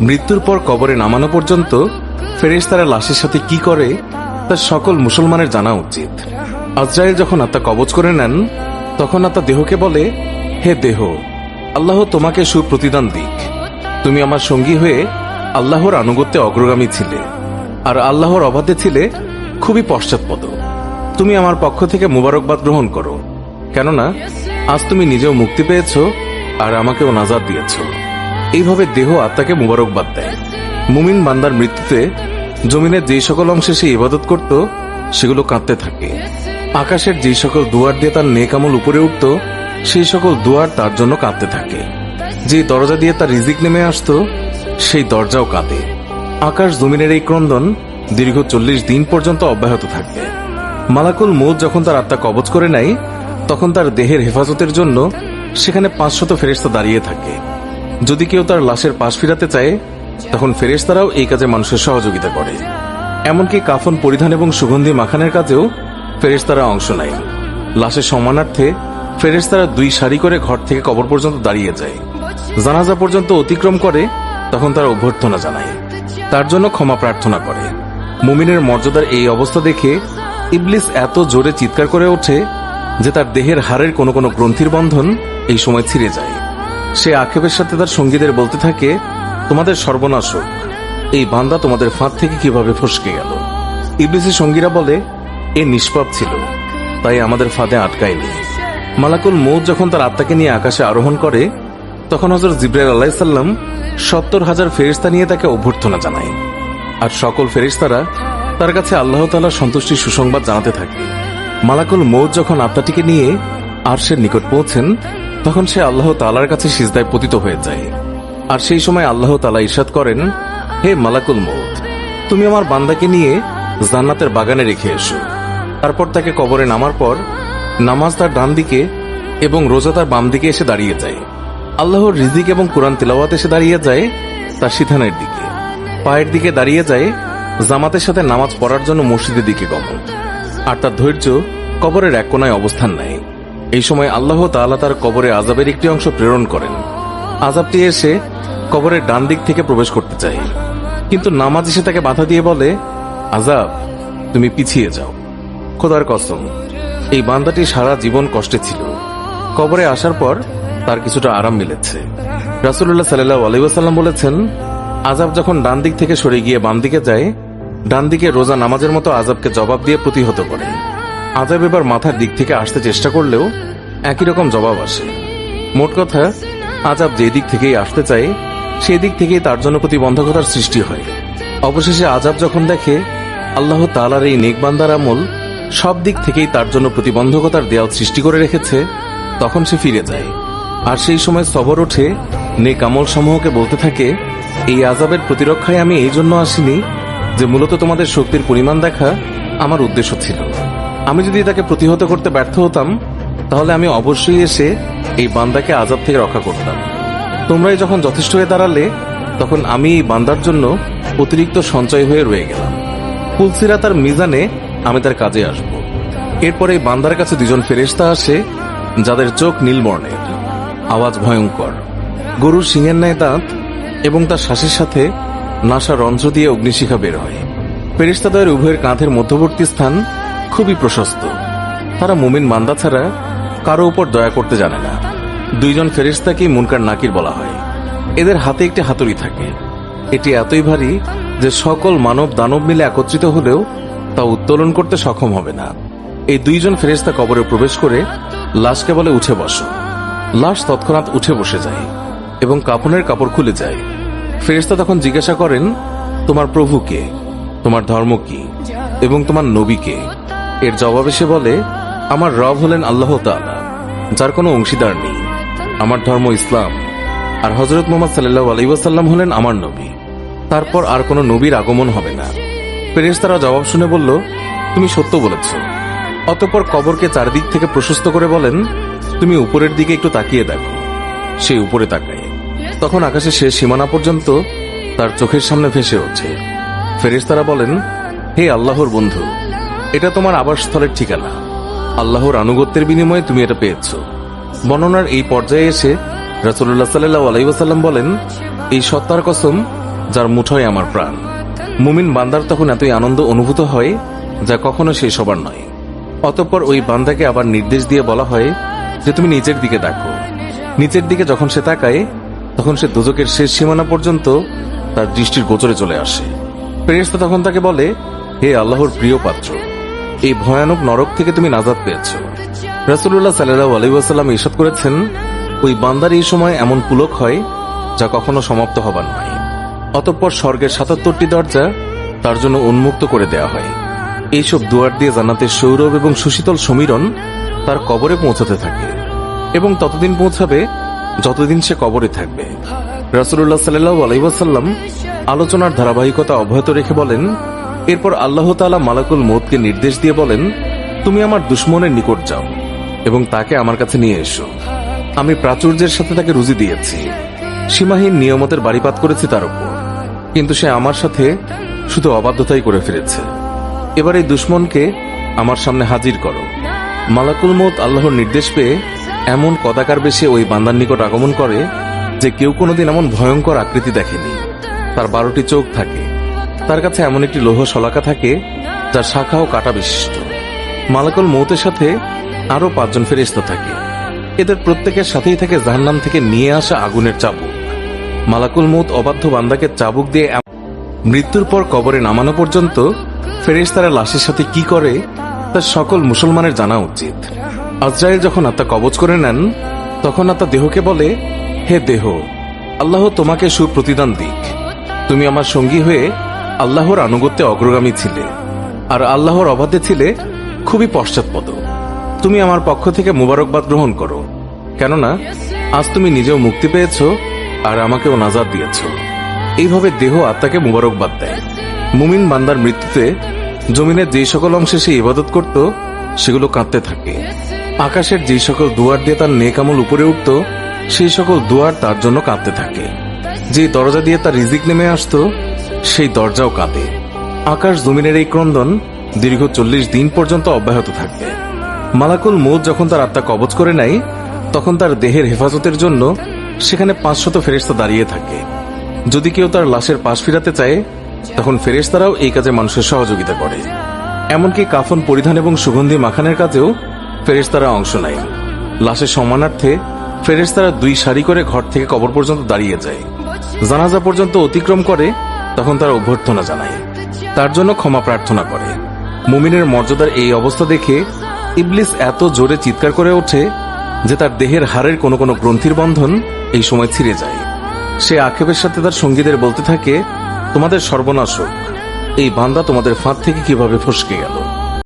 মৃত্যুর পর কবরে নামানো পর্যন্ত ফেরেশতারা লাশের সাথে কি করে, তা সকল মুসলমানের জানা উচিত। আজরাইল যখন আত্মা কবজ করে নেন, তখন আত্মা দেহকে বলে, হে দেহ, আল্লাহ তোমাকে সুপ্রতিদান দিক। তুমি আমার সঙ্গী হয়ে আল্লাহর আনুগত্যে অগ্রগামী ছিলে, আর আল্লাহর অবাধে ছিলে খুবই পশ্চাৎপদ। তুমি আমার পক্ষ থেকে মুবারকবাদ গ্রহণ করো, কেননা আজ তুমি নিজেও মুক্তি পেয়েছ আর আমাকেও নাজাদ দিয়েছ। এইভাবে দেহ আত্মাকে মুবারকবাদ দেয়। মুমিন বান্দার মৃত্যুতে জমিনের যেই সকল অংশে সে ইবাদত করত, সেগুলো কাঁদতে থাকে। আকাশের যে সকল দুয়ার দিয়ে তার নেকামল উপরে উঠত, সেই সকল দুয়ার তার জন্য কাঁদতে থাকে। যে দরজা দিয়ে তার রিজিক নেমে আসতো, সেই দরজাও কাঁদে। আকাশ জমিনের এই ক্রন্দন দীর্ঘ চল্লিশ দিন পর্যন্ত অব্যাহত থাকবে মালাকুল মৌত যখন তার আত্মা কবজ করে নেয়, তখন তার দেহের হেফাজতের জন্য সেখানে পাঁচশত ফেরেস্তা দাঁড়িয়ে থাকে। যদি কেউ তার লাশের পাশ ফিরাতে চায়, তখন ফেরেস্তারাও এই কাজে মানুষের সহযোগিতা করে। এমনকি কাফন পরিধান এবং সুগন্ধি মাখানের কাজেও ফেরেস্তারা অংশ নেয়। লাশের সম্মানার্থে ফেরেস্তারা দুই সারি করে ঘর থেকে কবর পর্যন্ত দাঁড়িয়ে যায়। জানাজা পর্যন্ত অতিক্রম করে, তখন তারা অভ্যর্থনা জানায়। তার জন্য ক্ষমা প্রার্থনা করে। মুমিনের মর্যাদার এই অবস্থা দেখে ইবলিস এত জোরে চিৎকার করে ওঠে যে তার দেহের হাড়ের কোনো কোনো গ্রন্থির বন্ধন এই সময় ছিঁড়ে যায়। সে আক্ষেপের সাথে তার সঙ্গীদের বলতে থাকে, তোমাদের সর্বনাশ হোক। এই বান্দা তোমাদের ফাঁদ থেকে কীভাবে ফসকে গেল? ইবলিসের সঙ্গীরা বলে, এ নিষ্পাপ ছিল, তাই আমাদের ফাঁদে আটকায়নি। মালাকুল মৌত যখন তার আত্মাকে নিয়ে আকাশে আরোহণ করে, তখন হজরত জিব্রাইল আলাইসাল্লাম সত্তর হাজার ফেরিস্তা নিয়ে তাকে অভ্যর্থনা জানায়। আর সকল ফেরিস্তারা তার কাছে আল্লাহ তালার সন্তুষ্টির সুসংবাদ জানাতে থাকে। মালাকুল মৌত যখন আত্মাটিকে নিয়ে আরশের নিকট পৌঁছেন তখন সে আল্লাহ তালার কাছে সিজদায় পতিত হয়ে যায়। আর সেই সময় আল্লাহ তালা ইরশাদ করেন, হে মালাকুল মৌত তুমি আমার বান্দাকে নিয়ে জান্নাতের বাগানে রেখে এসো। তারপর তাকে কবরে নামার পর নামাজ তার ডান দিকে এবং রোজা তার বাম দিকে এসে দাঁড়িয়ে যায়। আল্লাহর রিজিক এবং কোরআন তেলাওয়াত এসে দাঁড়িয়ে যায় তার সিধানের দিকে। পায়ের দিকে দাঁড়িয়ে যায় জামাতের সাথে নামাজ পড়ার জন্য মসজিদের দিকে গমন। আর তার ধৈর্য কবরের এক কোনায় অবস্থান নেয়। এই সময় আল্লাহ তাআলা তার কবরে আজাবের একটি অংশ প্রেরণ করেন। আজাবটি এসে কবরের ডান দিক থেকে প্রবেশ করতে চায়। কিন্তু নামাজ এসে তাকে বাধা দিয়ে বলে আজাব তুমি পিছিয়ে যাও। খোদার কসম, এই বান্দাটি সারা জীবন কষ্টে ছিল। কবরে আসার পর তার কিছুটা আরাম মিলেছে। রাসুল্লাহ সাল্লাহ বলেছেন আজাব যখন ডান দিক থেকে সরে গিয়ে বাম দিকে যায়, ডান দিকে রোজা নামাজের মতো আজাবকে জবাব দিয়ে প্রতিহত করে। আজাব এবার মাথার দিক থেকে আসতে চেষ্টা করলেও একই রকম জবাব আসে। মোট কথা, আজাব যে দিক থেকেই আসতে চায় সেই দিক থেকেই তার জন্য প্রতিবন্ধকতার সৃষ্টি হয়। অবশেষে আজাব যখন দেখে, আল্লাহ তালার এই নেকবান্দার আমল সব দিক থেকেই তার জন্য প্রতিবন্ধকতার দেয়াল সৃষ্টি করে রেখেছে, তখন সে ফিরে যায়। আর সেই সময় সবর ওঠে নেক আমল সমূহকে বলতে থাকে, এই আজাবের প্রতিরক্ষায় আমি এই জন্য আসিনি যে মূলত তোমাদের শক্তির পরিমাণ দেখা আমার উদ্দেশ্য ছিল। আমি যদি তাকে প্রতিহত করতে ব্যর্থ হতাম, তাহলে আমি অবশ্যই এসে এই বান্দাকে আজাব থেকে রক্ষা করতাম। তোমরাই যখন যথেষ্ট হয়ে দাঁড়ালে, তখন আমি এই বান্দার জন্য অতিরিক্ত সঞ্চয় হয়ে রয়ে গেলাম। কুলসিরা তার মিজানে আমি তার কাজে আসব। এরপর এই বান্দার কাছে দুজন ফেরেস্তা আসে, যাদের চোখ নীলবর্ণের আওয়াজ ভয়ঙ্কর। গরুর সিংহের ন্যায় দাঁত এবং তার শ্বাসের সাথে নাসা রন্ধ্র দিয়ে অগ্নিশিখা বের হয়। ফেরিস্তাদের উভয়ের কাঁধের মধ্যবর্তী স্থান খুবই প্রশস্ত। তারা মুমিন মান্দা ছাড়া কারও উপর দয়া করতে জানে না। দুইজন ফেরিস্তাকেই মুনকার নাকির বলা হয়। এদের হাতে একটি হাতুড়ি থাকে। এটি এতই ভারী যে সকল মানব দানব মিলে একত্রিত হলেও তা উত্তোলন করতে সক্ষম হবে না। এই দুইজন ফেরেস্তা কবরে প্রবেশ করে লাশকে বলে, উঠে বসো। লাশ তৎক্ষণাৎ উঠে বসে যায় এবং কাপনের কাপড় খুলে যায়। ফেরেস্তা তখন জিজ্ঞাসা করেন, তোমার প্রভু কে? তোমার ধর্ম কি? এবং তোমার নবী কে? এর জবাবে সে বলে, আমার রব হলেন আল্লাহ তাআলা, যার কোনো অংশীদার নেই। আমার ধর্ম ইসলাম, আর হজরত মোহাম্মদ সাল্লাহ আলাইসাল্লাম হলেন আমার নবী। তারপর আর কোনো নবীর আগমন হবে না। ফেরেশতারা জবাব শুনে বলল, তুমি সত্য বলেছ। অতঃপর কবরকে চারদিক থেকে প্রশস্ত করে বলেন, তুমি উপরের দিকে একটু তাকিয়ে দেখো। সে উপরে তাকায়। তখন আকাশে শেষ সীমানা পর্যন্ত তার চোখের সামনে ভেসে ওঠে। ফেরেশতারা বলেন, হে আল্লাহর বন্ধু এটা তোমার আবাসস্থলের ঠিকানা। আল্লাহর আনুগত্যের বিনিময়ে তুমি এটা পেয়েছ। বর্ণনার এই পর্যায়ে এসে রাসুল্লাহ সাল্লাহ বলেন, এই সত্তার কসম যার মুঠোয় আমার প্রাণ। মুমিন বান্দার তখন এতই আনন্দ অনুভূত হয় যা কখনো সেই সবার নয়। অতঃপর ওই বান্দাকে আবার নির্দেশ দিয়ে বলা হয় যে, তুমি নিচের দিকে দেখো। নিচের দিকে যখন সে তাকায়, তখন সে দুজকের শেষ সীমানা পর্যন্ত তার দৃষ্টির গোচরে চলে আসে। ফেরেশতা তখন তাকে বলে, হে আল্লাহর প্রিয় পাত্র এই ভয়ানক নরক থেকে তুমি নাজাদ পেয়েছ। রাসুল্লাহ সাল্লাহ আলাইসাল্লাম ইসাদ করেছেন, ওই বান্দার এই সময় এমন পুলক হয় যা কখনো সমাপ্ত হবার নয়। অতঃপর স্বর্গের সাতাত্তরটি দরজা তার জন্য উন্মুক্ত করে দেয়া হয়। এইসব দুয়ার দিয়ে জান্নাতের সৌরভ এবং সুশীতল সমীরণ তার কবরে পৌঁছাতে থাকে এবং ততদিন পৌঁছাবে যতদিন সে কবরে থাকবে। রাসুল্লাহ সাল্লাহ আলাইসাল্লাম আলোচনার ধারাবাহিকতা অব্যাহত রেখে বলেন এরপর আল্লাহ তালা মালাকুল মৌতকে নির্দেশ দিয়ে বলেন, তুমি আমার দুশ্মনের নিকট যাও এবং তাকে আমার কাছে নিয়ে এসো। আমি প্রাচুর্যের সাথে তাকে রুজি দিয়েছি। সীমাহীন নিয়মতের বাড়িপাত করেছি তার উপর। কিন্তু সে আমার সাথে শুধু অবাধ্যতাই করে ফিরেছে এবার এই দুশ্মনকে আমার সামনে হাজির করো। মালাকুল মত আল্লাহর নির্দেশ পেয়ে এমন কদাকার বেশে ওই বান্দার নিকট আগমন করে যে কেউ কোনোদিন এমন ভয়ঙ্কর আকৃতি দেখেনি। তার বারোটি চোখ থাকে। তার কাছে এমন একটি লৌহ শলাকা থাকে, যার শাখা ও কাটা বিশিষ্ট। মালাকুল মৌতের সাথে আরও পাঁচজন ফেরেস্তা থাকে। এদের প্রত্যেকের সাথেই থাকে জাহান্নাম থেকে নিয়ে আসা আগুনের চাবুক। মালাকুল মৌত অবাধ্য বান্দাকে চাবুক দিয়ে মৃত্যুর পর কবরে নামানো পর্যন্ত ফেরেশতারা লাশের সাথে কি করে, তা সকল মুসলমানের জানা উচিত। আজরাইল যখন আত্মা কবজ করে নেন, তখন আত্মা দেহকে বলে, হে দেহ, আল্লাহ তোমাকে সুপ্রতিদান দিক। তুমি আমার সঙ্গী হয়ে আল্লাহর আনুগত্যে অগ্রগামী ছিলে। আর আল্লাহর অবাধে ছিলে খুবই পশ্চাৎপদ। তুমি আমার পক্ষ থেকে মুবারকবাদ গ্রহণ করো। কেননা, আজ তুমি নিজেও মুক্তি পেয়েছ আর আমাকেও নাজাদ দিয়েছ। এইভাবে দেহ আত্মাকে মুবারকবাদ দেয়। মুমিন বান্দার মৃত্যুতে জমিনের যেই সকল অংশে সে ইবাদত করত, সেগুলো কাঁদতে থাকে। আকাশের যে সকল দুয়ার দিয়ে তার নেকামল উপরে উঠত, সেই সকল দুয়ার তার জন্য কাঁদতে থাকে। যে দরজা দিয়ে তার রিজিক নেমে আসতো সেই দরজাও কাঁদে আকাশ জমিনের এই ক্রন্দন দীর্ঘ চল্লিশ দিন পর্যন্ত অব্যাহত থাকবে। মালাকুল মৌত যখন তার আত্মা কবচ করে নেয়, তখন তার দেহের হেফাজতের জন্য সেখানে পাঁচশত ফেরেস্তা দাঁড়িয়ে থাকে। যদি কেউ তার লাশের পাশ ফিরাতে চায়, তখন ফেরেস্তারাও এই কাজে মানুষের সহযোগিতা করে। এমনকি কাফন পরিধান এবং সুগন্ধি মাখানের কাজেও ফেরেস্তারা অংশ নেয়। লাশের সম্মানার্থে ফেরেস্তারা দুই সারি করে ঘর থেকে কবর পর্যন্ত দাঁড়িয়ে যায়। জানাজা পর্যন্ত অতিক্রম করে তখন তার অভ্যর্থনা জানায়। তার জন্য ক্ষমা প্রার্থনা করে। মুমিনের মর্যাদার এই অবস্থা দেখে ইবলিস এত জোরে চিৎকার করে ওঠে যে তার দেহের হাড়ের কোনো কোনো গ্রন্থির বন্ধন এই সময় ছিঁড়ে যায়। সে আক্ষেপের সাথে তার সঙ্গীদের বলতে থাকে, তোমাদের সর্বনাশক এই বান্দা তোমাদের ফাঁদ থেকে কীভাবে ফসকে গেল?